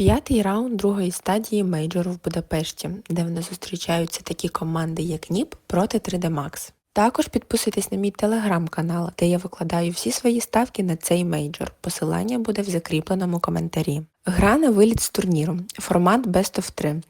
П'ятий раунд другої стадії мейджору в Будапешті, де вони зустрічаються такі команди, як НІП проти 3D Max. Також підписуйтесь на мій телеграм-канал, де я викладаю всі свої ставки на цей мейджор. Посилання буде в закріпленому коментарі. Гра на виліт з турніру. Формат Best of 3.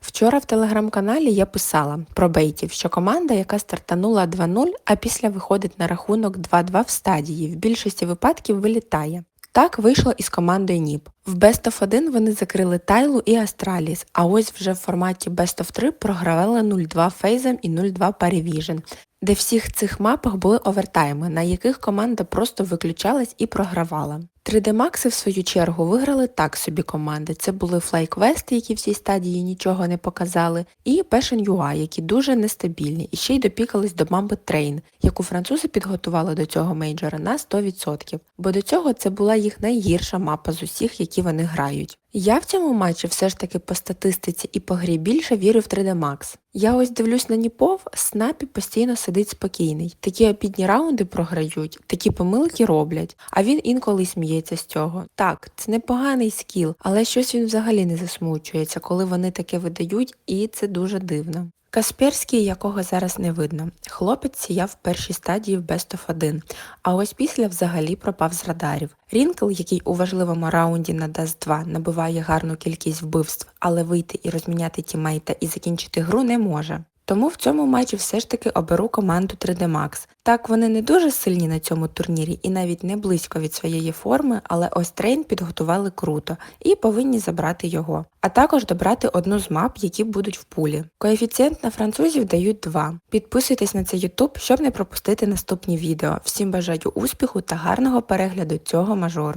Вчора в телеграм-каналі я писала про бейтів, що команда, яка стартанула 2-0, а після виходить на рахунок 2-2 в стадії, в більшості випадків вилітає. Так вийшло із командою НІП. В Best of 1 вони закрили Тайлу і Астраліс, а ось вже в форматі Best of 3 програвали 0-2 Фейзам і 0-2 Парівіжен, де всіх цих мапах були овертайми, на яких команда просто виключалась і програвала. 3D Max в свою чергу виграли так собі команди. Це були FlyQuest, які в цій стадії нічого не показали, і Passion UA, які дуже нестабільні, і ще й допікались до Mamba Train, яку французи підготували до цього мейджора на 100%, бо до цього це була їх найгірша мапа з усіх, які вони грають. Я в цьому матчі все ж таки по статистиці і по грі більше вірю в 3D Max. Я ось дивлюсь на Ніпов, Снапі постійно сидить спокійний. Такі обідні раунди програють, такі помилки роблять, а він інколи сміється з цього. Так, це непоганий скіл, але щось він взагалі не засмучується, коли вони таке видають, і це дуже дивно. Касперський, якого зараз не видно. Хлопець сіяв в першій стадії в Best of 1, а ось після взагалі пропав з радарів. Рінкл, який у важливому раунді на Dust 2 набиває гарну кількість вбивств, але вийти і розміняти тімейта і закінчити гру не може. Тому в цьому матчі все ж таки оберу команду 3D Max. Так, вони не дуже сильні на цьому турнірі і навіть не близько від своєї форми, але ось трейн підготували круто і повинні забрати його. А також добрати одну з мап, які будуть в пулі. Коефіцієнт на французів дають 2. Підписуйтесь на цей YouTube, щоб не пропустити наступні відео. Всім бажаю успіху та гарного перегляду цього мажору.